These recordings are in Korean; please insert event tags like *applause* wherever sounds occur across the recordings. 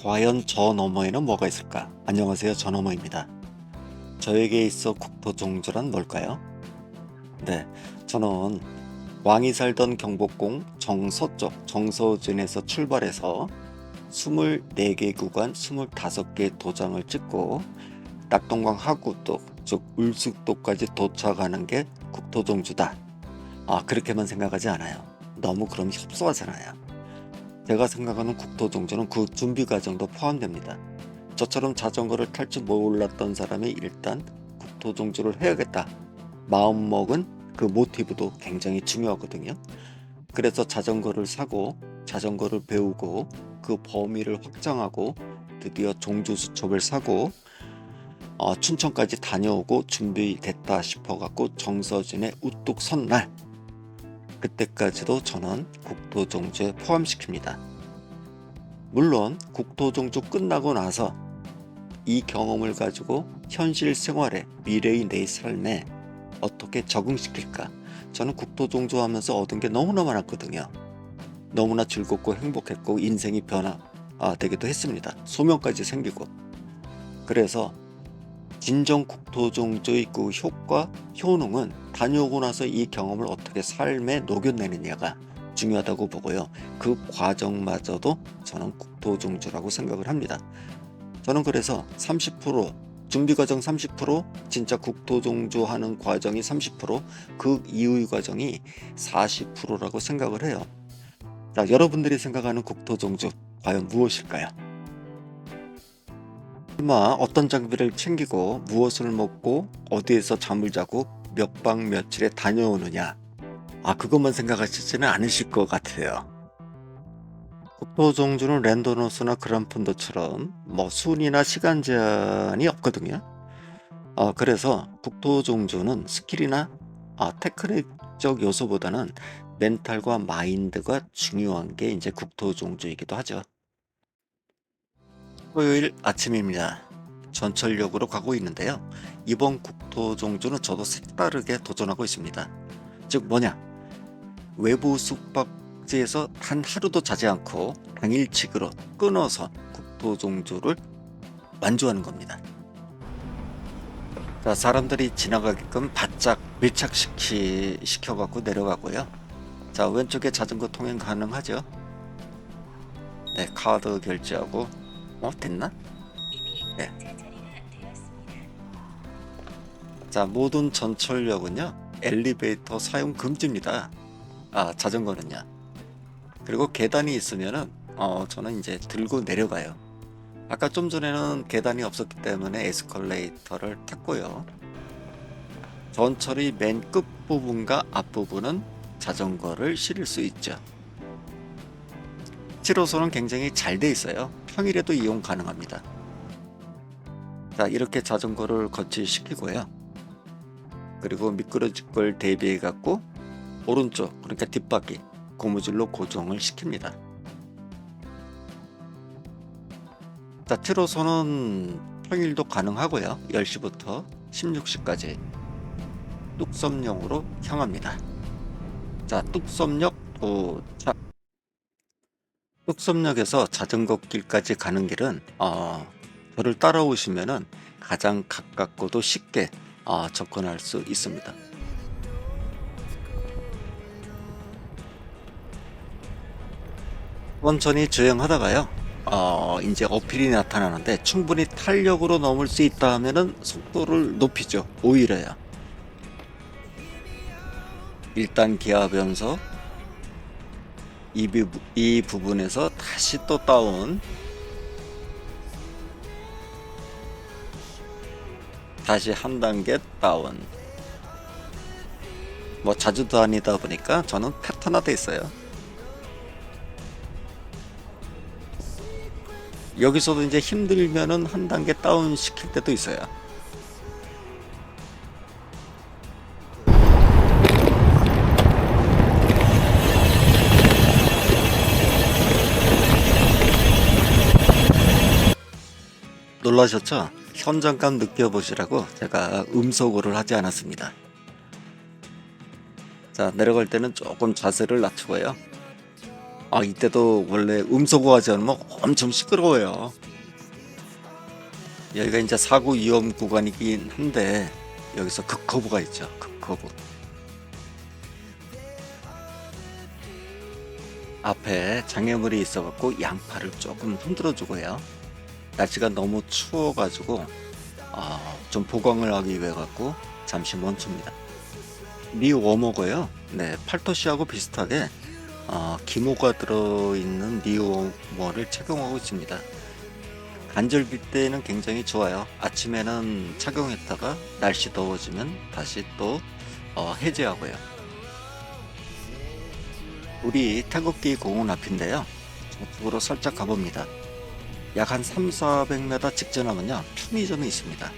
과연 저 너머에는 뭐가 있을까? 안녕하세요. 저 너머입니다. 저에게 있어 국토종주란 뭘까요? 네, 저는 왕이 살던 경복궁 정서쪽 정서진에서 출발해서 24개 구간 25개 도장을 찍고 낙동강 하구도 즉 울숙도까지 도착하는 게 국토종주다. 아 그렇게만 생각하지 않아요. 너무 그럼 협소하잖아요. 제가 생각하는 국토종주는 그 준비 과정도 포함됩니다. 저처럼 자전거를 탈 줄 몰랐던 사람이 일단 국토종주를 해야겠다. 마음먹은 그 모티브도 굉장히 중요하거든요. 그래서 자전거를 사고 자전거를 배우고 그 범위를 확장하고 드디어 종주 수첩을 사고 어, 춘천까지 다녀오고 준비됐다 싶어갖고 정서진에 우뚝 선 날 그때까지도 저는 국토종주에 포함시킵니다. 물론 국토종주 끝나고 나서 이 경험을 가지고 현실 생활에 미래의 내 삶에 어떻게 적응시킬까? 저는 국토종주 하면서 얻은 게 너무나 많았거든요. 너무나 즐겁고 행복했고 인생이 변화되기도 했습니다. 소명까지 생기고. 그래서 진정 국토종주의 그 효과, 효능은 다녀오고 나서 이 경험을 어떻게 삶에 녹여내느냐가 중요하다고 보고요. 그 과정마저도 저는 국토종주라고 생각을 합니다. 저는 그래서 30% 준비 과정 30% 진짜 국토종주 하는 과정이 30%그 이후의 과정이 40%라고 생각을 해요. 자, 여러분들이 생각하는 국토종주 과연 무엇일까요? 설마 어떤 장비를 챙기고 무엇을 먹고 어디에서 잠을 자고 몇 박 며칠에 다녀오느냐? 아 그것만 생각하시지는 않으실 것 같아요. 국토 종주는 랜더노스나 그란푼도처럼 뭐 순위나 시간 제한이 없거든요. 아 그래서 국토 종주는 스킬이나 아 테크닉적 요소보다는 멘탈과 마인드가 중요한 게 이제 국토 종주이기도 하죠 토요일 아침입니다. 전철역으로 가고 있는데요. 이번 국토종주는 저도 색다르게 도전하고 있습니다. 즉 뭐냐? 외부 숙박지에서 단 하루도 자지 않고 당일치기로 끊어서 국토종주를 완주하는 겁니다. 자, 사람들이 지나가게끔 바짝 밀착시키 시켜갖고 내려가고요. 자, 왼쪽에 자전거 통행 가능하죠? 네, 카드 결제하고 어 됐나? 네. 자 모든 전철역은요 엘리베이터 사용 금지입니다. 아 자전거는요. 그리고 계단이 있으면은 어 저는 이제 들고 내려가요. 아까 좀 전에는 계단이 없었기 때문에 에스컬레이터를 탔고요. 전철의 맨 끝 부분과 앞 부분은 자전거를 실을 수 있죠. 7호선은 굉장히 잘 돼 있어요. 평일에도 이용 가능합니다. 자, 이렇게 자전거를 거치시키고요. 그리고 미끄러질 걸 대비해 갖고 오른쪽, 그러니까 뒷바퀴 고무줄로 고정을 시킵니다. 자, 7호선은 평일도 가능하고요. 10시부터 16시까지 뚝섬역으로 향합니다. 자, 뚝섬역 도착. 뚝섬역에서 자전거 길까지 가는 길은 어, 저를 따라오시면은 가장 가깝고도 쉽게 어, 접근할 수 있습니다. 천천히 주행하다가요. 어, 이제 어필이 나타나는데 충분히 탄력으로 넘을 수 있다 하면은 속도를 높이죠. 오히려요. 일단 기아 변서 이, 부, 이 부분에서 다시 또 다운. 다시 한 단계 다운. 뭐 자주 다니다 보니까 저는 패턴화돼 있어요. 여기서도 이제 힘들면은 한 단계 다운 시킬 때도 있어요 놀라셨죠? 현장감 느껴보시라고 제가 음소거를 하지 않았습니다. 자, 내려갈 때는 조금 자세를 낮추고요. 아 이때도 원래 음소거 하지 않으면 엄청 시끄러워요. 여기가 이제 사고 위험 구간이긴 한데 여기서 극커브가 있죠. 극커브. 앞에 장애물이 있어갖고 양팔을 조금 흔들어 주고요. 날씨가 너무 추워가지고 어, 좀 보강을 하기 위해 갖고 잠시 멈춥니다. 미 워머고요. 네, 팔토시하고 비슷하게 어, 기모가 들어있는 미 워머를 착용하고 있습니다. 간절기 때는 굉장히 좋아요. 아침에는 착용했다가 날씨 더워지면 다시 또 어, 해제하고요. 우리 태극기 공원 앞인데요. 저쪽으로 살짝 가봅니다. 약 한 3, 400m 직전하면요. 편의점이 있습니다.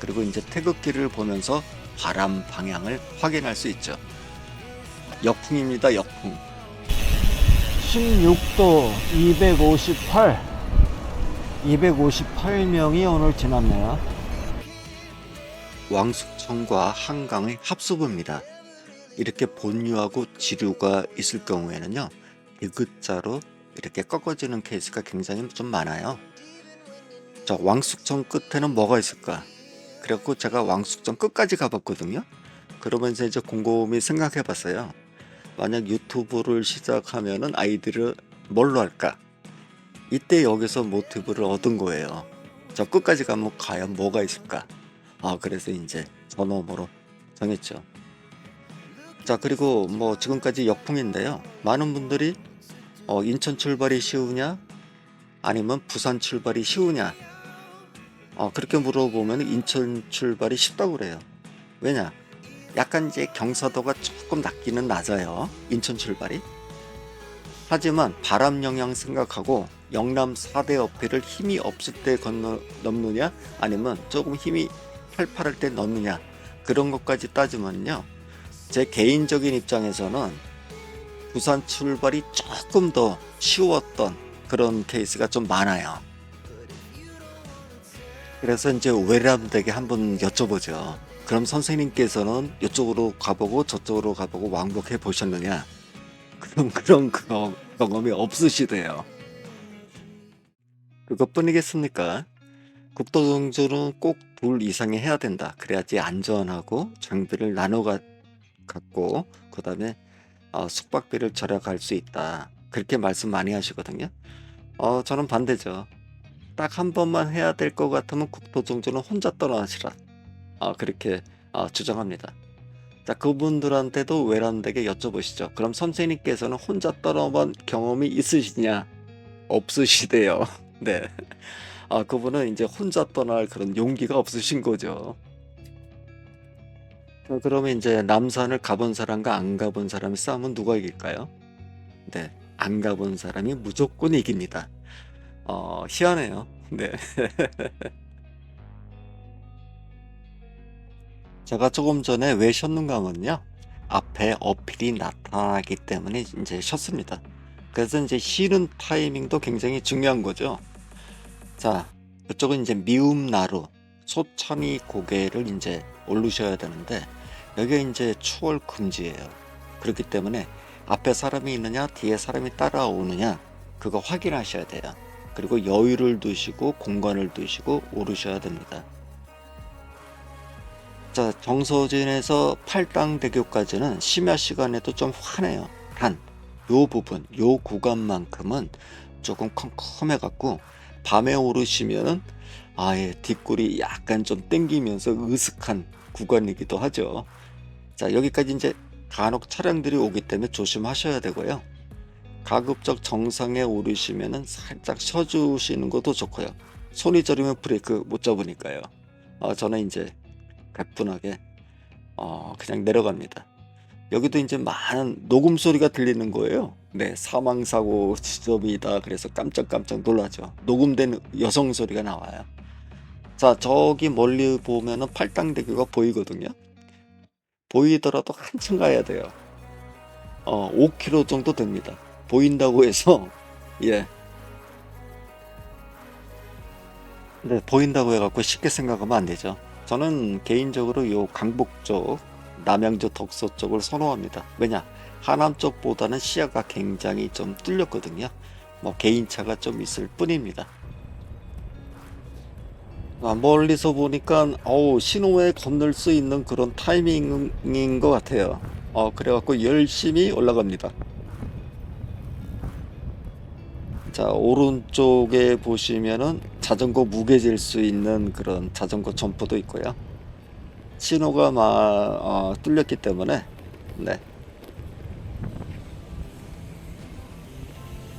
그리고 이제 태극기를 보면서 바람 방향을 확인할 수 있죠. 역풍입니다, 역풍. 16도 258 258명이 오늘 지났네요 왕숙청과 한강의 합수부입니다. 이렇게 본류하고 지류가 있을 경우에는요, 디귿자로 이렇게 꺾어지는 케이스가 굉장히 좀 많아요. 자, 왕숙청 끝에는 뭐가 있을까? 그래갖고 제가 왕숙청 끝까지 가봤거든요. 그러면서 이제 곰곰이 생각해 봤어요. 만약 유튜브를 시작하면은 아이들을 뭘로 할까? 이때 여기서 모티브를 얻은 거예요. 저 끝까지 가면 과연 뭐가 있을까? 아, 그래서 이제 전어으로 정했죠. 자, 그리고 뭐 지금까지 역풍인데요. 많은 분들이 어, 인천 출발이 쉬우냐? 아니면 부산 출발이 쉬우냐? 어, 그렇게 물어보면 인천 출발이 쉽다고 그래요. 왜냐? 약간 이제 경사도가 조금 낮기는 낮아요. 인천 출발이. 하지만 바람 영향 생각하고 영남 4대 어필을 힘이 없을 때 건너 넘느냐 아니면 조금 힘이 팔팔할 때 넣느냐 그런 것까지 따지면요 제 개인적인 입장에서는 부산 출발이 조금 더 쉬웠던 그런 케이스가 좀 많아요 그래서 이제 외람되게 한번 여쭤보죠 그럼 선생님께서는 이쪽으로 가보고 저쪽으로 가보고 왕복해 보셨느냐 그런 그런 경- 경험이 없으시대요 그것뿐이겠습니까? 국도정주는 꼭 둘 이상이 해야 된다. 그래야지 안전하고 장비를 나눠 가- 갖고 그 다음에 어, 숙박비를 절약할 수 있다. 그렇게 말씀 많이 하시거든요. 어, 저는 반대죠. 딱 한 번만 해야 될 것 같으면 국도정주는 혼자 떠나시라. 어, 그렇게 어, 주장합니다. 자, 그분들한테도 외람되게 여쭤보시죠. 그럼 선생님께서는 혼자 떠나본 경험이 있으시냐? 없으시대요. *laughs* 네. 아, 그분은 이제 혼자 떠날 그런 용기가 없으신 거죠. 자, 그러면 이제 남산을 가본 사람과 안 가본 사람이 싸우면 누가 이길까요? 네. 안 가본 사람이 무조건 이깁니다. 어, 희한해요. 네. *laughs* 제가 조금 전에 왜 쉬었는가 하면요. 앞에 어필이 나타나기 때문에 이제 쉬었습니다. 그래서 이제 쉬는 타이밍도 굉장히 중요한 거죠. 자, 이쪽은 이제 미음 나루, 소천이 고개를 이제 오르셔야 되는데, 여기가 이제 추월 금지예요. 그렇기 때문에 앞에 사람이 있느냐, 뒤에 사람이 따라오느냐, 그거 확인하셔야 돼요. 그리고 여유를 두시고, 공간을 두시고, 오르셔야 됩니다. 자, 정서진에서 팔당대교까지는 심야 시간에도 좀 환해요. 단, 요 부분, 요 구간만큼은 조금 컴컴해 갖고, 밤에 오르시면은 아예 뒷골이 약간 좀 땡기면서 으슥한 구간이기도 하죠. 자, 여기까지 이제 간혹 차량들이 오기 때문에 조심하셔야 되고요. 가급적 정상에 오르시면은 살짝 쉬어주시는 것도 좋고요. 손이 저리면 브레이크 못 잡으니까요. 어, 저는 이제 가뿐하게 어, 그냥 내려갑니다. 여기도 이제 많은 녹음 소리가 들리는 거예요. 네, 사망 사고 지점이다. 그래서 깜짝깜짝 놀라죠. 녹음된 여성 소리가 나와요. 자, 저기 멀리 보면은 팔당대교가 보이거든요. 보이더라도 한층 가야 돼요. 어, 5km 정도 됩니다. 보인다고 해서 *laughs* 예. 네, 보인다고 해갖고 쉽게 생각하면 안 되죠. 저는 개인적으로 요 강북 쪽, 남양주 덕서 쪽을 선호합니다. 왜냐? 하남 쪽보다는 시야가 굉장히 좀 뚫렸거든요. 뭐 개인차가 좀 있을 뿐입니다. 아, 멀리서 보니까 어우 신호에 건널 수 있는 그런 타이밍인 것 같아요. 어 그래갖고 열심히 올라갑니다. 자 오른쪽에 보시면은 자전거 무게 질수 있는 그런 자전거 점퍼도 있고요. 신호가 막 어, 뚫렸기 때문에 네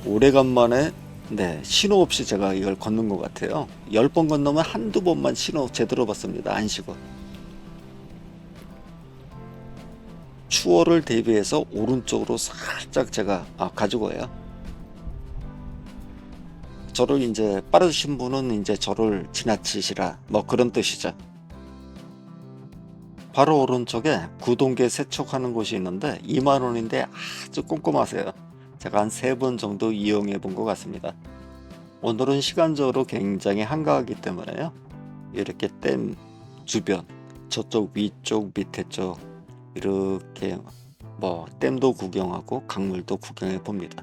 오래간만에 네 신호 없이 제가 이걸 걷는 것 같아요. 열번 건너면 한두 번만 신호 제대로 봤습니다. 안 쉬고 추월을 대비해서 오른쪽으로 살짝 제가 아, 가지고 와요. 저를 이제 빠르신 분은 이제 저를 지나치시라 뭐 그런 뜻이죠. 바로 오른쪽에 구동계 세척하는 곳이 있는데 2만 원인데 아주 꼼꼼하세요. 제가 한 세 번 정도 이용해 본 것 같습니다. 오늘은 시간적으로 굉장히 한가하기 때문에요. 이렇게 댐 주변, 저쪽 위쪽, 밑에 쪽 이렇게 뭐 댐도 구경하고 강물도 구경해 봅니다.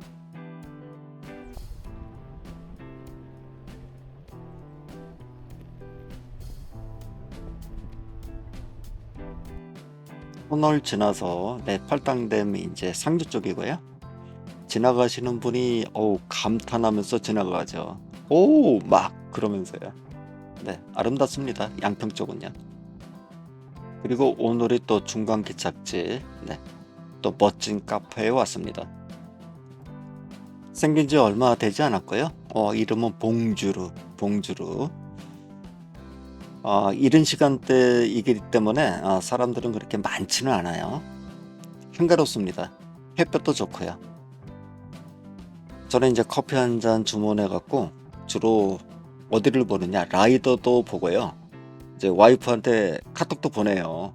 터널 지나서 네, 팔당댐이 이제 상주 쪽이고요. 지나가시는 분이 어우 감탄하면서 지나가죠. 오 막 그러면서요. 네 아름답습니다. 양평 쪽은요. 그리고 오늘이 또 중간 기착지 네, 또 멋진 카페에 왔습니다. 생긴 지 얼마 되지 않았고요. 어, 이름은 봉주루 봉주루. 어, 이른 시간대이기 때문에 어, 사람들은 그렇게 많지는 않아요. 한가롭습니다. 햇볕도 좋고요. 저는 이제 커피 한 잔 주문해 갖고 주로 어디를 보느냐 라이더도 보고요. 이제 와이프한테 카톡도 보내요.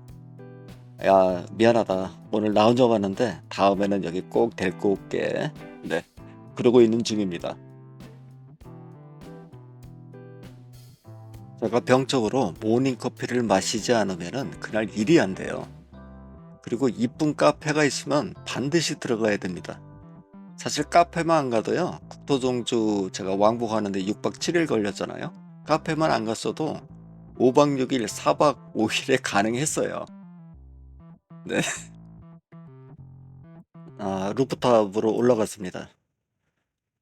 야 미안하다 오늘 나 혼자 왔는데 다음에는 여기 꼭 데리고 올게. 네 그러고 있는 중입니다. 제가 병적으로 모닝 커피를 마시지 않으면은 그날 일이 안 돼요. 그리고 이쁜 카페가 있으면 반드시 들어가야 됩니다. 사실 카페만 안 가도요. 국토종주 제가 왕복하는데 6박 7일 걸렸잖아요. 카페만 안 갔어도 5박 6일, 4박 5일에 가능했어요. 네. *laughs* 아, 루프탑으로 올라갔습니다.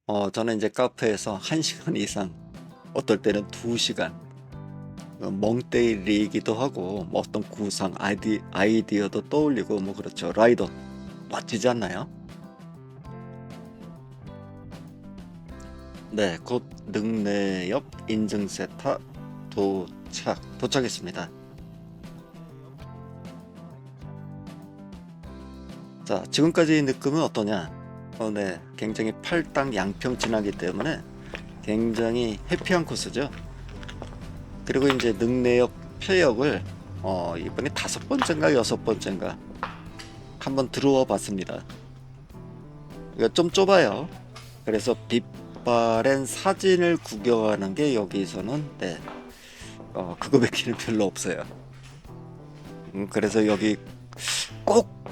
어, 저는 이제 카페에서 1시간 이상, 어떨 때는 2시간, 어, 멍 때리기도 하고, 뭐 어떤 구상, 아이디, 아이디어도 떠올리고, 뭐 그렇죠. 라이더. 멋지지 않나요? 네, 곧 능내역 인증센터 도착, 도착했습니다. 자, 지금까지 느낌은 어떠냐? 어, 네, 굉장히 팔당 양평 지나기 때문에 굉장히 해피한 코스죠. 그리고 이제 능내역 폐역을 어, 이번에 다섯 번째인가 여섯 번째인가 한번 들어와 봤습니다. 이거 좀 좁아요. 그래서 빛바랜 사진을 구경하는 게 여기서는 네, 어, 그거 밖에는 별로 없어요. 음, 그래서 여기 꼭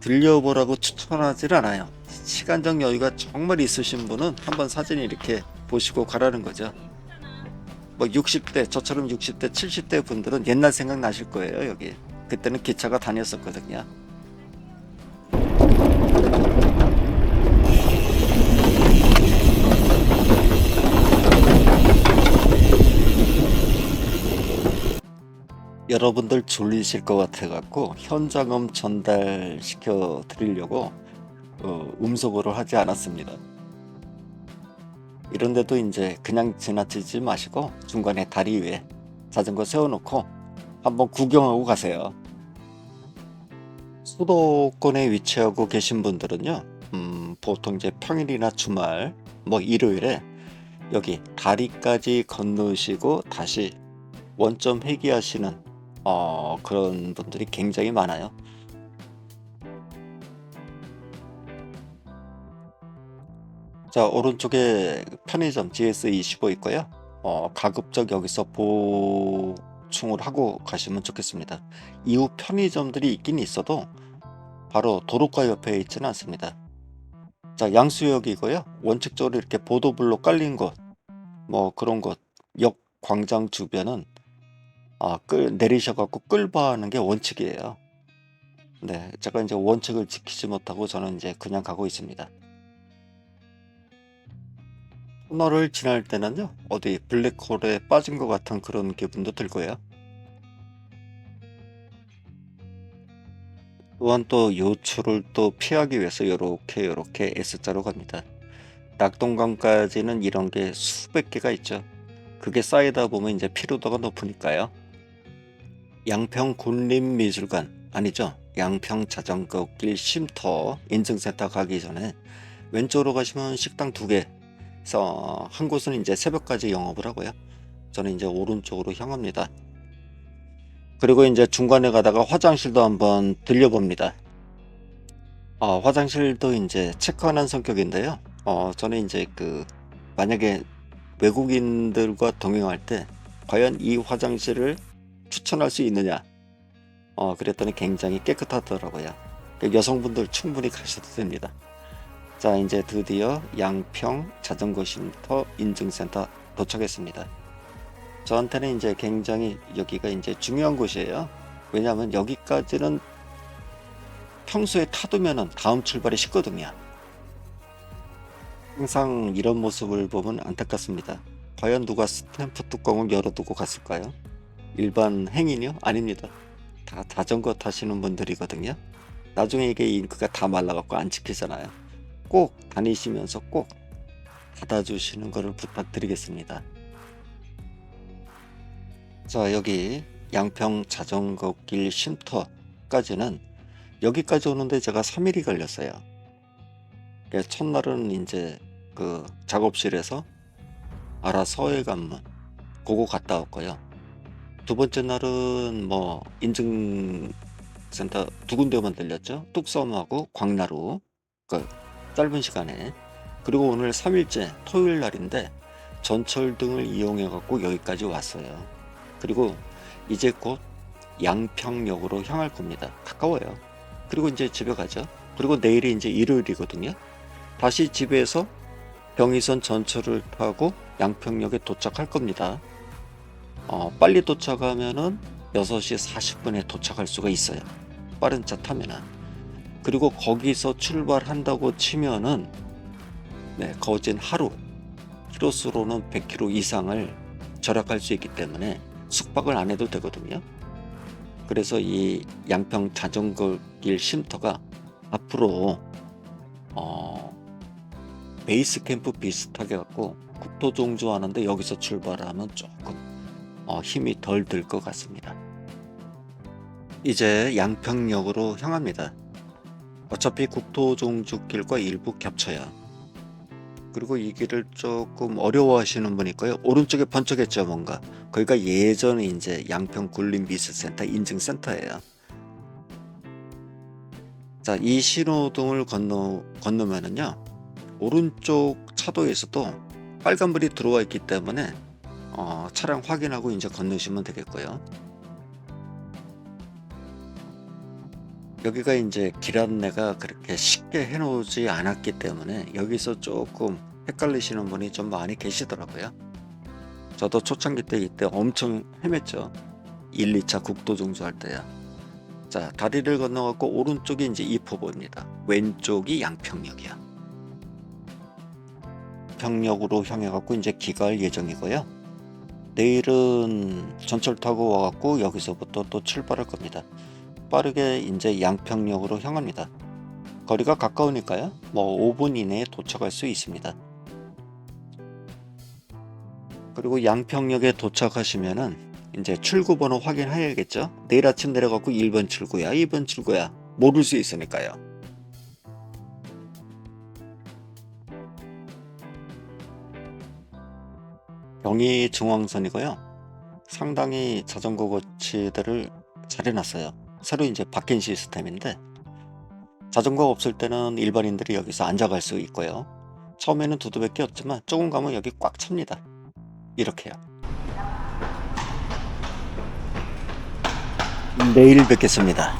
들려보라고 추천하질 않아요. 시간적 여유가 정말 있으신 분은 한번 사진 이렇게 보시고 가라는 거죠. 뭐 60대, 저처럼 60대, 70대 분들은 옛날 생각 나실 거예요, 여기. 그때는 기차가 다녔었거든요. 여러분들 졸리실 것 같아 갖고 현장음 전달시켜 드리려고 어, 음속으로 하지 않았습니다. 이런데도 이제 그냥 지나치지 마시고 중간에 다리 위에 자전거 세워놓고 한번 구경하고 가세요. 수도권에 위치하고 계신 분들은요, 음, 보통 이제 평일이나 주말, 뭐 일요일에 여기 다리까지 건너시고 다시 원점 회귀하시는 어, 그런 분들이 굉장히 많아요. 자, 오른쪽에 편의점 GS25 있고요. 어, 가급적 여기서 보충을 하고 가시면 좋겠습니다. 이후 편의점들이 있긴 있어도 바로 도로가 옆에 있지는 않습니다. 자, 양수역이고요. 원칙적으로 이렇게 보도블록 깔린 곳, 뭐 그런 곳, 역 광장 주변은 아, 끌 내리셔갖고 끌바하는 게 원칙이에요. 네, 제가 이제 원칙을 지키지 못하고 저는 이제 그냥 가고 있습니다. 터널을 지날 때는요, 어디 블랙홀에 빠진 것 같은 그런 기분도 들고요. 또한 또 요출을 또 피하기 위해서 요렇게 요렇게 S자로 갑니다. 낙동강까지는 이런 게 수백 개가 있죠. 그게 쌓이다 보면 이제 피로도가 높으니까요. 양평 군림미술관 아니죠. 양평 자전거길 쉼터 인증센터 가기 전에 왼쪽으로 가시면 식당 두 개서 한 곳은 이제 새벽까지 영업을 하고요. 저는 이제 오른쪽으로 향합니다. 그리고 이제 중간에 가다가 화장실도 한번 들려봅니다. 어, 화장실도 이제 체크하는 성격인데요. 어, 저는 이제 그 만약에 외국인들과 동행할 때 과연 이 화장실을 추천할 수 있느냐? 어, 그랬더니 굉장히 깨끗하더라고요. 그 여성분들 충분히 가셔도 됩니다. 자, 이제 드디어 양평 자전거 쉼터 인증센터 도착했습니다. 저한테는 이제 굉장히 여기가 이제 중요한 곳이에요. 왜냐하면 여기까지는 평소에 타두면은 다음 출발이 쉽거든요. 항상 이런 모습을 보면 안타깝습니다. 과연 누가 스탬프 뚜껑을 열어두고 갔을까요? 일반 행인이요? 아닙니다. 다 자전거 타시는 분들이거든요. 나중에 이게 잉크가 다 말라갖고 안 찍히잖아요. 꼭 다니시면서 꼭 닫아주시는 것을 부탁드리겠습니다. 자, 여기 양평 자전거길 쉼터까지는 여기까지 오는데 제가 3일이 걸렸어요. 그래서 첫날은 이제 그 작업실에서 아라 서해 관문 그거 갔다 왔고요. 두 번째 날은 뭐 인증센터 두 군데만 들렸죠. 뚝섬하고 광나루 그 짧은 시간에 그리고 오늘 3일째 토요일 날인데 전철 등을 이용해 갖고 여기까지 왔어요. 그리고 이제 곧 양평역으로 향할 겁니다. 가까워요. 그리고 이제 집에 가죠. 그리고 내일이 이제 일요일이거든요. 다시 집에서 병이선 전철을 타고 양평역에 도착할 겁니다. 어, 빨리 도착하면은 6시 40분에 도착할 수가 있어요. 빠른 차 타면은. 그리고 거기서 출발한다고 치면은 네, 거진 하루 키로수로는 100km 이상을 절약할 수 있기 때문에 숙박을 안 해도 되거든요. 그래서 이 양평 자전거길 쉼터가 앞으로 어, 베이스 캠프 비슷하게 갖고 국토 종주하는데 여기서 출발하면 조금 어, 힘이 덜 들 것 같습니다. 이제 양평역으로 향합니다. 어차피 국토 종주길과 일부 겹쳐요. 그리고 이 길을 조금 어려워하시는 분이 있고요. 오른쪽에 번쩍했죠, 뭔가. 거기가 예전에 이제 양평 굴림 미술센터 인증센터예요. 자, 이 신호등을 건너 건너면은요. 오른쪽 차도에서도 빨간불이 들어와 있기 때문에 어, 차량 확인하고 이제 건너시면 되겠고요. 여기가 이제 길 안내가 그렇게 쉽게 해놓지 않았기 때문에 여기서 조금 헷갈리시는 분이 좀 많이 계시더라고요. 저도 초창기 때 이때 엄청 헤맸죠. 1, 2차 국도 종주할 때야. 자, 다리를 건너갖고 오른쪽이 이제 이포보입니다. 왼쪽이 양평역이야. 평역으로 향해갖고 이제 귀가할 예정이고요. 내일은 전철 타고 와갖고 여기서부터 또 출발할 겁니다. 빠르게 이제 양평역으로 향합니다. 거리가 가까우니까요. 뭐 5분 이내에 도착할 수 있습니다. 그리고 양평역에 도착하시면은 이제 출구 번호 확인해야겠죠. 내일 아침 내려갖고 1번 출구야, 2번 출구야 모를 수 있으니까요. 경의 중앙선이고요. 상당히 자전거 거치대를 잘 해놨어요. 새로 이제 바뀐 시스템인데 자전거 없을 때는 일반인들이 여기서 앉아갈 수 있고요. 처음에는 두 대밖에 없지만 조금 가면 여기 꽉 찹니다. 이렇게요. 내일 뵙겠습니다.